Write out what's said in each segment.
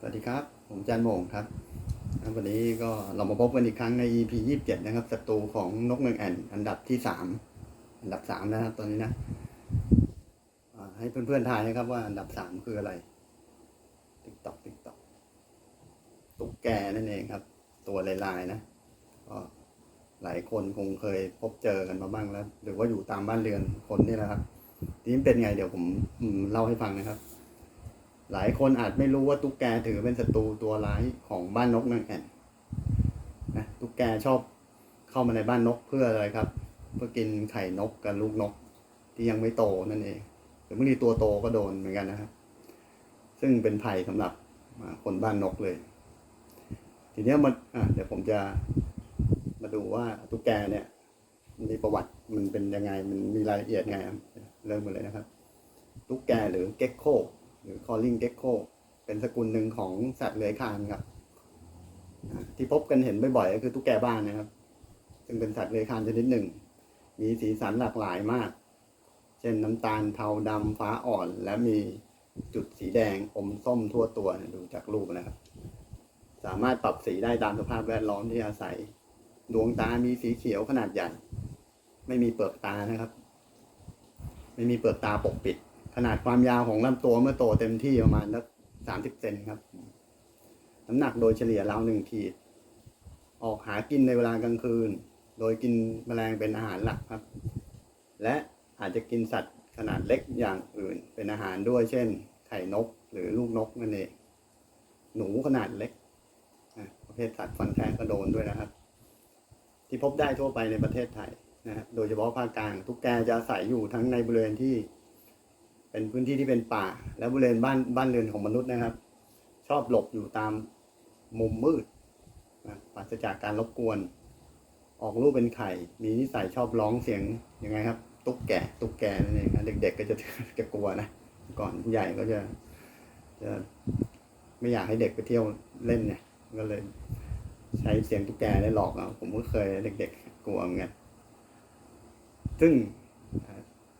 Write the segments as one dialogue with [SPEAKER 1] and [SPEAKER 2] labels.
[SPEAKER 1] สวัสดีครับ ผมจันโมงครับ วันนี้ก็เรามาพบกันอีกครั้งใน EP 27 นะครับศัตรูของนกเมืองแอ่น อันดับที่สามอันดับสามนะครับ ตอนนี้นะ ให้เพื่อนๆทายนะครับว่าอันดับสามคืออะไร ติ๊กตอกติ๊กตอกตุ๊กแกนั่นเองครับ ตัวลายๆนะก็หลายคนคงเคยพบเจอกันมาบ้างแล้ว หรือว่าอยู่ตามบ้านเรือนคนนี่แหละครับ ทีนี้เป็นไงเดี๋ยวผมเล่าให้ฟังนะครับ หลายคนอาจไม่รู้ว่าตุ๊กแกถือเป็นศัตรูตัวร้ายของบ้านนกนางแอ่นนะตุ๊กแกชอบเข้ามาในบ้านนกเพื่ออะไรครับ เพื่อกินไข่นกกับลูกนก ที่ยังไม่โตนั่นเองหรือบางทีตัวโตก็โดนเหมือนกันนะครับ ซึ่งเป็นภัยสำหรับคนบ้านนกเลย ทีนี้มันเดี๋ยวผมจะมาดูว่าตุ๊กแกเนี่ยมันมีประวัติมันเป็นยังไงมันมีรายละเอียดไงเริ่มกันเลยนะครับ ตุ๊กแกหรือเก็กโค หรือ calling gecko เป็นสกุลหนึ่งของสัตว์เลื้อยคลานครับที่พบกันเห็นบ่อยๆก็คือตุ๊กแกบ้านนะครับ ซึ่งเป็นสัตว์เลื้อยคลานชนิดหนึ่ง มีสีสันหลากหลายมาก เช่นน้ำตาลเทาดำฟ้าอ่อน และมีจุดสีแดงอมส้มทั่วตัวดูจากรูปนะครับ สามารถปรับสีได้ตามสภาพแวดล้อมที่อาศัย ดวงตามีสีเขียวขนาดใหญ่ ไม่มีเปลือกตานะครับ ไม่มีเปลือกตาปกปิด ขนาดความยาวของลำตัวเมื่อโตเต็มที่ประมาณสักสามสิบเซนครับ น้ำหนักโดยเฉลี่ยราวหนึ่งขีด ออกหากินในเวลากลางคืน โดยกินแมลงเป็นอาหารหลักครับ และอาจจะกินสัตว์ขนาดเล็กอย่างอื่น เป็นอาหารด้วย เช่น ไข่นกหรือลูกนกนั่นเอง หนูขนาดเล็ก ประเภทสัตว์ฟันแทงกระโดนด้วยนะครับ ที่พบได้ทั่วไปในประเทศไทยนะฮะโดยเฉพาะภาคกลาง ทุกแกจะอาศัยอยู่ทั้งในบริเวณที่ เป็นพื้นที่ที่เป็นป่า และบริเวณบ้านบ้านเรือนของมนุษย์นะครับ ชอบหลบอยู่ตามมุมมืดนะปราศจากการรบกวน ออกลูกเป็นไข่ มีนิสัยชอบร้องเสียงยังไงครับ ตุ๊กแกตุ๊กแกนั่นเองนะเด็ก ๆ ก็จะจะกลัวนะ ก่อนใหญ่ก็จะจะไม่อยากให้เด็กไปเที่ยวเล่นเนี่ย ก็เลย ใช้เสียงตุ๊กแกได้หลอกเอาผมก็เคยเด็ก ๆ กลัวเหมือนกันซึ่ง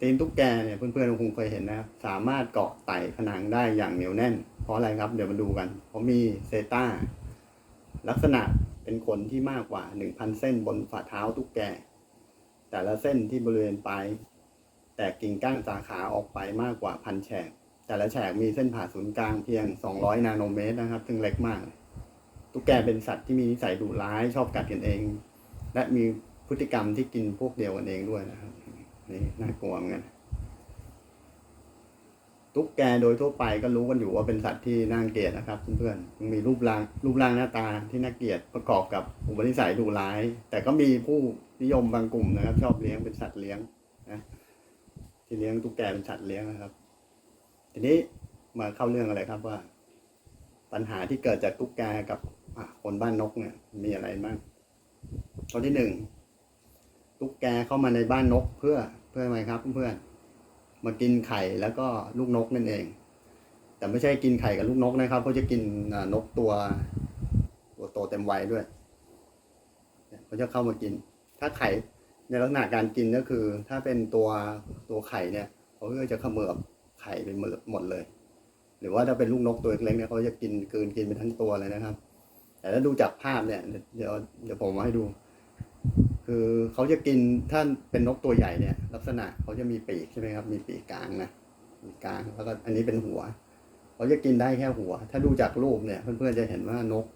[SPEAKER 1] ตีนตุ๊กแกเนี่ยเพื่อนๆคงเคยเห็นนะครับสามารถเกาะไต่ผนังได้อย่างเหนียวแน่น เพราะอะไรครับเดี๋ยวมาดูกัน เพราะมีเซต้าลักษณะเป็นขนที่มากกว่า 1,000 เส้นบนฝ่าเท้าตุ๊กแก แต่ละเส้นที่บริเวณปลายแตกกิ่งก้านสาขาออกไปมากกว่าพันแฉกแต่ละแฉกมีเส้นผ่าศูนย์กลางเพียง 200 นาโนเมตรนะครับ ซึ่งเล็กมาก ตุ๊กแกเป็นสัตว์ที่มีนิสัยดุร้ายชอบกัดกันเอง และมีพฤติกรรมที่กินพวกเดียวกันเองด้วยนะครับ นี่น่ากลัวเหมือนกันตุ๊กแกโดยทั่วไปก็รู้กันอยู่ว่าเป็นสัตว์ที่น่าเกลียดนะครับเพื่อนๆมันมีรูปร่างรูปร่างหน้าตาที่น่าเกลียดประกอบกับอุปนิสัยดุร้าย แต่ก็มีผู้นิยมบางกลุ่มนะครับ ชอบเลี้ยงเป็นสัตว์เลี้ยงนะที่เลี้ยงตุ๊กแกเป็นสัตว์เลี้ยงนะครับ ทีนี้มาเข้าเรื่องอะไรครับว่า ปัญหาที่เกิดจากตุ๊กแกกับคนบ้านนกเนี่ย มีอะไรบ้างข้อที่หนึ่งตุ๊กแกเข้ามาในบ้านนกเพื่อ เพื่ออะไรครับเพื่อนๆมากินไข่แล้วก็ลูกนกนั่นเอง แต่ไม่ใช่กินไข่กับลูกนกนะครับเขาจะกินนกตัวตัวโตเต็มวัยด้วยเขาจะเข้ามากิน ถ้าไข่ในลักษณะการกินก็คือ ถ้าเป็นตัวตัวไข่เนี่ยเขาก็จะเขมือบไข่เป็นหมดเลย หรือว่าถ้าเป็นลูกนกตัวเล็กเนี่ยเขาจะกินกืนกินไปทั้งตัวเลยนะครับ แต่ถ้าดูจากภาพเนี่ย เดี๋ยวเดี๋ยวผมมาให้ดู คือเขาจะกินถ้าเป็นนกตัวใหญ่เนี่ย ลักษณะเขาจะมีปีกใช่ไหมครับ มีปีกกลางนะปีกกลางแล้วก็อันนี้เป็นหัว เขาจะกินได้แค่หัว ถ้าดูจากรูปเนี่ย เพื่อนๆจะเห็นว่านก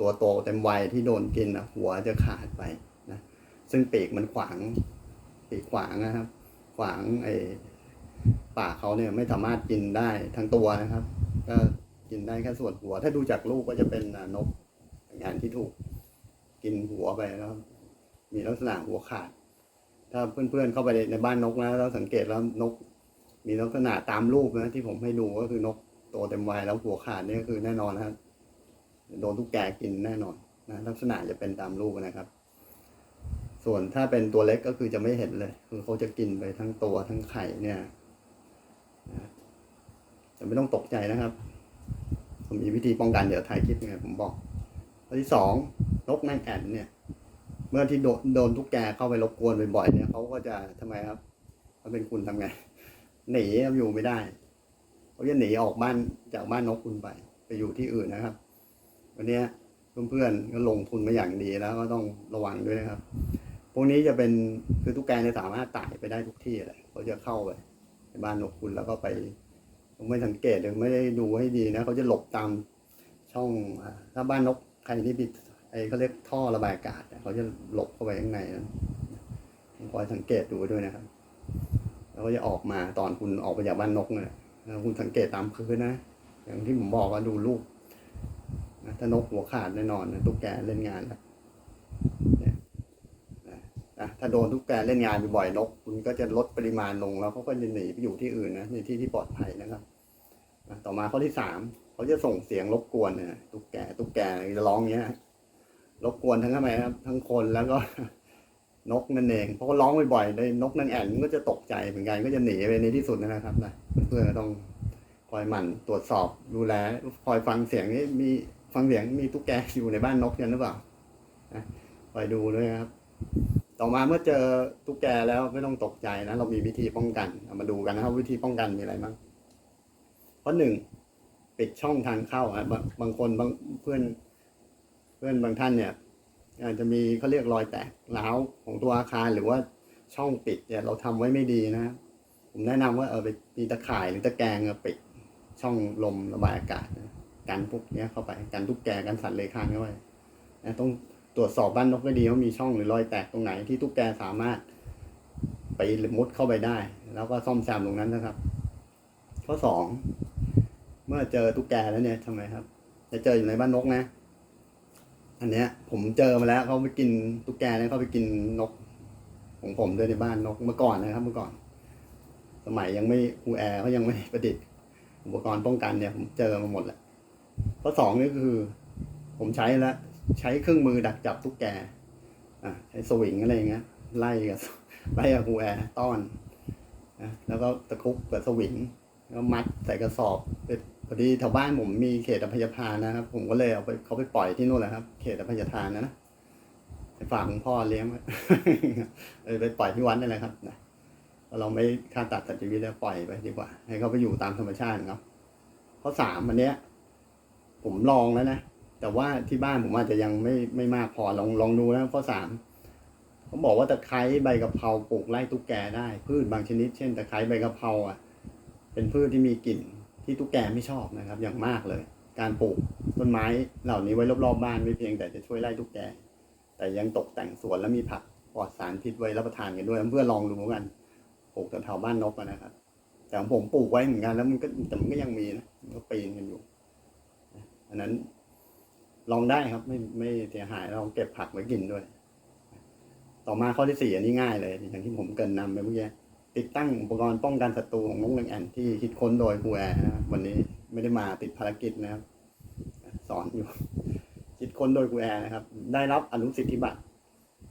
[SPEAKER 1] ตัวโตเต็มวัยที่โดนกินนะหัวจะขาดไปนะซึ่งปีกมันขวางปีกขวางนะครับ ขวางไอ้ปากเขาเนี่ยไม่สามารถกินได้ทั้งตัวนะครับ ก็กินได้แค่ส่วนหัว ถ้าดูจากรูปก็จะเป็นนกอย่างที่ถูกกินหัวไปแล้ว มีลักษณะหัวขาด ถ้าเพื่อนๆเข้าไปในบ้านนกนะแล้วสังเกตแล้วนก มีลักษณะตามรูปนะที่ผมให้ดูก็คือนกโตเต็มวัยแล้วหัวขาดนี่ก็คือแน่นอนนะครับโดนทุกแกกินแน่นอนนะลักษณะจะเป็นตามรูปนะครับ ส่วนถ้าเป็นตัวเล็กก็คือจะไม่เห็นเลย คือเขาจะกินไปทั้งตัวทั้งไข่เนี่ยนะแต่ไม่ต้องตกใจนะครับผมมีวิธีป้องกันเดี๋ยวถ่ายคลิปยังไงผมบอกข้อที่สองนกนางแอ่นเนี่ย เมื่อที่โดนโดนทุกแกเข้าไปรบกวนบ่อยๆเนี่ยเขาก็จะทำไมครับถ้าเป็นคุณทำไง หนีอยู่ไม่ได้เขาจะหนีออกบ้านจากบ้านนกคุณไป ไปอยู่ที่อื่นนะครับ วันนี้เพื่อนๆก็ลงทุนมาอย่างดีแล้วก็ต้องระวังด้วยนะครับ พวกนี้จะเป็นคือตุ๊กแกเนี่ยสามารถไต่ไปได้ทุกที่เลยเขาจะเข้าไปในบ้านนกคุณแล้วก็ไปไม่สังเกตเลยไม่ได้ดูให้ดีนะเขาจะหลบตามช่องถ้าบ้านนกใครที่ปิด ไอ้เขาเรียกท่อระบายอากาศเขาจะหลบเข้าไปข้างในนะคอยสังเกตดูด้วยนะครับ แล้วก็จะออกมาตอนคุณออกไปจากบ้านนกเนี่ยคุณสังเกตตามพื้นนะ อย่างที่ผมบอกว่าดูลูกนะถ้านกหัวขาดแน่นอนนะตุ๊กแกเล่นงานแล้วถ้าโดนตุ๊กแกเล่นงานบ่อยนก คุณก็จะลดปริมาณลงแล้วเขาก็จะหนีไปอยู่ที่อื่นนะในที่ที่ปลอดภัยนะครับต่อมาข้อที่สามเขาจะส่งเสียงรบกวนนะตุ๊กแกตุ๊กแกจะร้องอย่างเงี้ย รบกวนทั้งทำไมครับ ทั้งคนแล้วก็นกนั่นเองเพราะเขาร้องบ่อยๆในนกนางแอ่นมันก็จะตกใจเหมือนกันก็จะหนีไปในที่สุดนะครับนะเพื่อนต้องคอยหมั่นตรวจสอบดูแลคอยฟังเสียงนี่มีฟังเสียงมีตุ๊กแกอยู่ในบ้านนกกันหรือเปล่านะคอยดูด้วยครับ ต่อมาเมื่อเจอตุ๊กแกแล้วไม่ต้องตกใจนะเรามีวิธีป้องกันเอามาดูกันนะครับ วิธีป้องกันมีอะไรบ้างข้อหนึ่งปิดช่องทางเข้าอะบางบางคนบางเพื่อน พื่อนบางท่านเนี่ยอาจจะมีเขาเรียกรอยแตกร้าวของตัวอาคารหรือว่าช่องปิดเนี่ยเราทำไว้ไม่ดีนะผมแนะนำว่าเออไปมีตะข่ายหรือตะแกรงปิดช่องลมระบายอากาศนะกันพวกเนี้ยเข้าไปกันทุกแกกันสัตว์เลื้อยคลานเข้าไปนะต้องตรวจสอบบ้านนกให้ดีว่ามีช่องหรือรอยแตกตรงไหนที่ตุ๊กแกสามารถ ไปมุดเข้าไปได้ แล้วก็ซ่อมแซมตรงนั้นนะครับ ข้อสองเมื่อเจอตุ๊กแกแล้วเนี่ยทำไมครับ จะเจออยู่ในบ้านนกนะ อันเนี้ย ผมเจอมาแล้วเขาไปกินตุ๊กแกเนี่ยเขาไปกินนก ของผมด้วยในบ้านนกเมื่อก่อนนะครับเมื่อก่อน สมัยยังไม่คูแอร์เขายังไม่ประดิษฐ์อุปกรณ์ป้องกันเนี่ย ผมเจอมาหมดแหละข้อสองนี่คือ ผมใช้แล้วใช้เครื่องมือดักจับตุ๊กแกอะใช้สวิงอะไรอย่างเงี้ยไล่กับไล่กับคูแอร์ต้อนนะแล้วก็ตะคุบกับสวิงแล้วมัดใส่กระสอบไปพ อดีแถวบ้านผมมีเขตอภัยทานนะครับ ผมก็เลยเอาไปเขาไปปล่อยที่นู่นแหละครับ เขตอภัยทานนะนะไปฝากคุณพ่อเลี้ยงไว้เลยไปปล่อยที่วัดนี่แหละครับนะเราไม่ฆ่าตัดสัตว์ชีวิตแล้วปล่อยไปดีกว่า ให้เขาไปอยู่ตามธรรมชาติครับข้อสามอันเนี้ย ผมลองแล้วนะแต่ว่าที่บ้านผมอาจจะยังไม่ไม่มากพอลองลองดูนะข้อสามเขาบอกว่าตะไคร้ใบกะเพราปลูกไล่ตุ๊กแกได้ พืชบางชนิด เช่นตะไคร้ใบกะเพราอะ เป็นพืชที่มีกลิ่น ที่ตุ๊กแกไม่ชอบนะครับ อย่างมากเลย การปลูกต้นไม้เหล่านี้ไว้รอบๆบ้านไม่เพียงแต่จะช่วยไล่ตุ๊กแก แต่ยังตกแต่งสวนแล้วมีผักปลอดสารพิษไว้รับประทานกันด้วยเพื่อลองดูกันปลูกแถวบ้านนกนะครับ แต่ของผมปลูกไว้เหมือนกันแล้วมันก็แต่มันก็ยังมีนะมันก็ปีนกันอยู่อันนั้นลองได้ครับไม่ไม่เสียหายลองเก็บผักไว้กินด้วย ต่อมาข้อที่สี่อันนี้ง่ายเลย อย่างที่ผมเกินนำไปเมื่อกี้ ติดตั้งอุปกรณ์ป้องกันศัตรูของนกเรืองแอนที่คิดค้นโดยครูแอร์นะครับวันนี้ไม่ได้มาติดภารกิจนะครับ สอนอยู่ คิดค้นโดยครูแอร์นะครับ ได้รับอนุสิทธิบัตร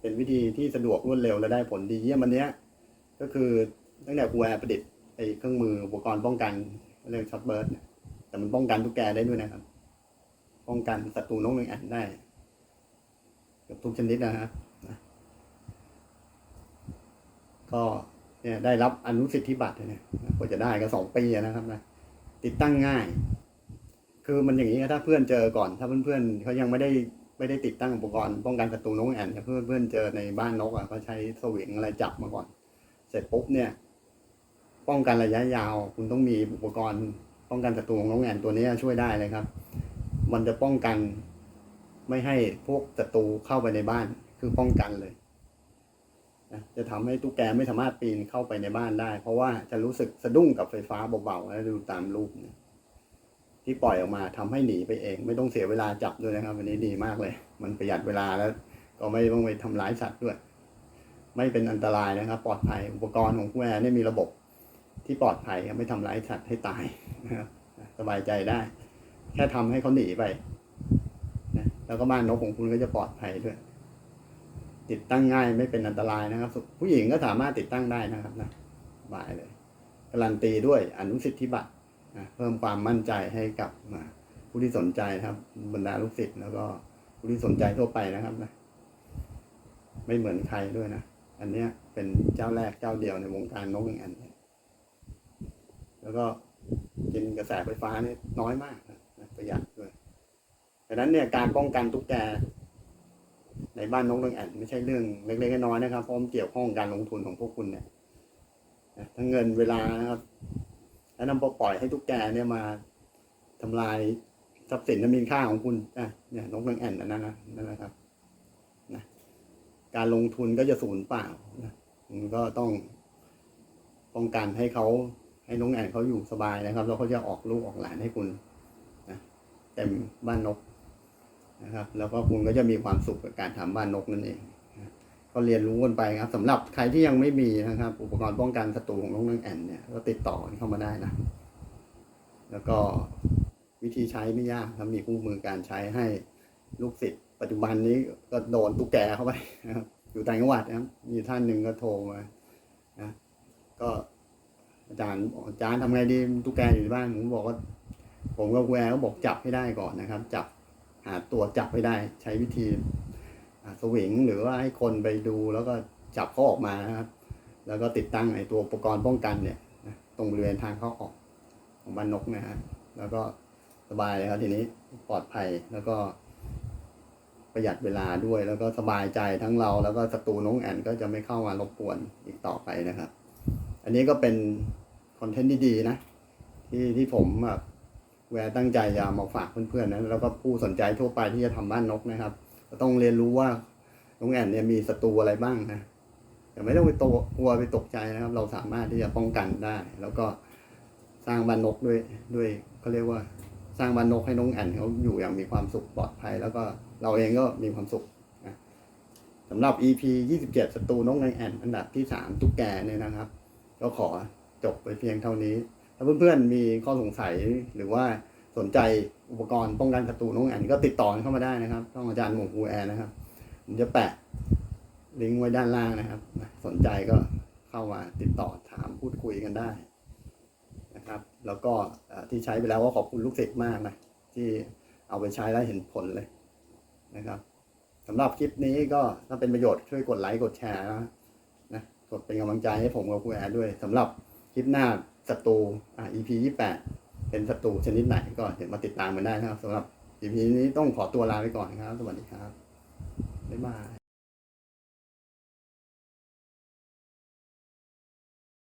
[SPEAKER 1] เป็นวิธีที่สะดวกรวดเร็วและได้ผลดีเยี่ยมวันนี้ก็คือตั้งแต่ครูแอร์ประดิษฐ์ไอ้เครื่องมืออุปกรณ์ป้องกันเรื่องช็อตเบิร์ดแต่มันป้องกันทุกแกได้ด้วยนะครับ ป้องกันศัตรูนกเรืองแอนได้กือบทุกชนิดนะครับนะก็ เนี่ยได้รับอนุสิทธิบัตรเนี่ยกว่าจะได้ก็สองปีนะครับนะติดตั้งง่าย คือมันอย่างนี้ถ้าเพื่อนเจอก่อน ถ้าเพื่อนๆเขายังไม่ได้ไม่ได้ติดตั้งอุปกรณ์ป้องกันศัตรูนกแอ่นเพื่อนเพื่อนเจอในบ้านนกอะเขาใช้สวิงอะไรจับมาก่อน เสร็จปุ๊บเนี่ย ป้องกันระยะยาว คุณต้องมีอุปกรณ์ป้องกันศัตรูของนกแอ่นตัวนี้ช่วยได้เลยครับ มันจะป้องกันไม่ให้พวกศัตรูเข้าไปในบ้านคือป้องกันเลย นะจะทำให้ตุ๊กแกไม่สามารถปีนเข้าไปในบ้านได้ เพราะว่าจะรู้สึกสะดุ้งกับไฟฟ้าเบาๆแล้วดูตามรูปเนี่ยที่ปล่อยออกมาทำให้หนีไปเอง ไม่ต้องเสียเวลาจับด้วยนะครับวันนี้ดีมากเลย มันประหยัดเวลาแล้ว ก็ไม่ต้องไปทำร้ายสัตว์ด้วย ไม่เป็นอันตรายนะครับ ปลอดภัยอุปกรณ์ของผู้แอร์เนี่ยมีระบบที่ปลอดภัยครับไม่ทำร้ายสัตว์ให้ตายนะครับสบายใจได้ แค่ทำให้เขาหนีไปนะแล้วก็บ้านนกของคุณก็จะปลอดภัยด้วย ติดตั้งง่ายไม่เป็นอันตรายนะครับ ผู้หญิงก็สามารถติดตั้งได้นะครับนะบายเลยการันตีด้วยอนุสิทธิบัตรนะเพิ่มความมั่นใจให้กับผู้ที่สนใจครับ บรรดาลูกศิษย์แล้วก็ผู้ที่สนใจทั่วไปนะครับนะไม่เหมือนใครด้วยนะอันเนี้ยเป็นเจ้าแรกเจ้าเดียวในวงการนกเรืองอ่นนี่ยแล้วก็กินกระแสไฟฟ้านี่น้อยมากนะประหยัดดังนั้นเนี่ยการป้องกันตุ๊กแก ในบ้านนกเรื่องแอนไม่ใช่เรื่องเล็กๆน้อยๆนะครับเพราะมันเกี่ยวข้องการลงทุนของพวกคุณเนี่ยทั้งเงินเวลานะครับแล้วนำปล่อยให้ตุ๊กแกเนี่ยมาทำลายทรัพย์สินและมีค่าของคุณอะเนี่ยนกเรื่องแอนนั่นนะนั่นนะครับนะการลงทุนก็จะสูญเปล่านะก็ต้องป้องกันให้เขาให้น้องแอนเขาอยู่สบายนะครับ แล้วเขาจะออกลูกออกหลานให้คุณนะเต็มบ้านนก นะครับ แล้วก็คุณก็จะมีความสุขกับการทำบ้านนกนั่นเองก็เรียนรู้กันไปครับสำหรับใครที่ยังไม่มีนะครับ อุปกรณ์ป้องกันศัตรูของนกนางแอ่นเนี่ยก็ติดต่อเข้ามาได้นะ แล้วก็วิธีใช้ไม่ยากครับมีคู่มือการใช้ให้ลูกศิษย์ปัจจุบันนี้ก็โดนตุ๊กแกเข้าไปนะครับ อยู่ต่างจังหวัดนะครับ มีท่านหนึ่งก็โทรมานะก็อาจารย์อาจารย์ทำไงดีตุ๊กแกอยู่ที่บ้านผมบอกว่า ผมกับแอร์ก็บอกจับให้ได้ก่อนนะครับ จับ หาตัวจับไม่ได้ ใช้วิธีสวิงหรือว่าให้คนไปดูแล้วก็จับเขาออกมานะครับ แล้วก็ติดตั้งไอ้ตัวอุปกรณ์ป้องกันเนี่ยตรงบริเวณทางเข้าออกของบ้านนกนะฮะแล้วก็สบายเลยครับทีนี้ปลอดภัยแล้วก็ประหยัดเวลาด้วย แล้วก็สบายใจทั้งเรา แล้วก็ศัตรูน้องแอนก็จะไม่เข้ามารบกวนอีกต่อไปนะครับ อันนี้ก็เป็นคอนเทนต์ดีๆนะ ที่ที่ผมแบบ แวร์ตั้งใจจะเอามาฝากเพื่อนๆนะแล้วก็ผู้สนใจทั่วไปที่จะทำบ้านนกนะครับก็ต้องเรียนรู้ว่าน้องแอนเนี่ยมีศัตรูอะไรบ้างนะแต่ไม่ต้องไปตกลัวไปตกใจนะครับ เราสามารถที่จะป้องกันได้ แล้วก็สร้างบ้านนกด้วยด้วยเขาเรียกว่าสร้างบ้านนกให้น้องแอนเขาอยู่อย่างมีความสุขปลอดภัย แล้วก็เราเองก็มีความสุขนะสำหรับ EP 27ศัตรูนกนางแอนอันดับที่สามตุ๊กแกเนี่ยนะครับ ก็ขอจบไปเพียงเท่านี้ ถ้าเพื่อนๆมีข้อสงสัยหรือว่าสนใจอุปกรณ์ป้องกันศัตรูน้องแอนก็ติดต่อเข้ามาได้นะครับต้องอาจารย์หมงคูแอนนะครับผมจะแปะลิงก์ไว้ด้านล่างนะครับ สนใจก็เข้ามาติดต่อถามพูดคุยกันได้นะครับ แล้วก็ที่ใช้ไปแล้วก็ขอบคุณลูกศิษย์มากนะที่เอาไปใช้แล้วเห็นผลเลยนะครับสำหรับคลิปนี้ก็ถ้าเป็นประโยชน์ช่วยกดไลค์กดแชร์นะนะกดเป็นกำลังใจให้ผมกับคูแอนด้วยสำหรับ คลิปหน้าศัตรูอ่า EP ยี่แปดเป็นศัตรูชนิดไหนก็เดี๋ยวมาติดตามกันได้นะครับสำหรับ EP นี้ต้องขอตัวลาไปก่อนครับ สวัสดีครับบ๊ายบาย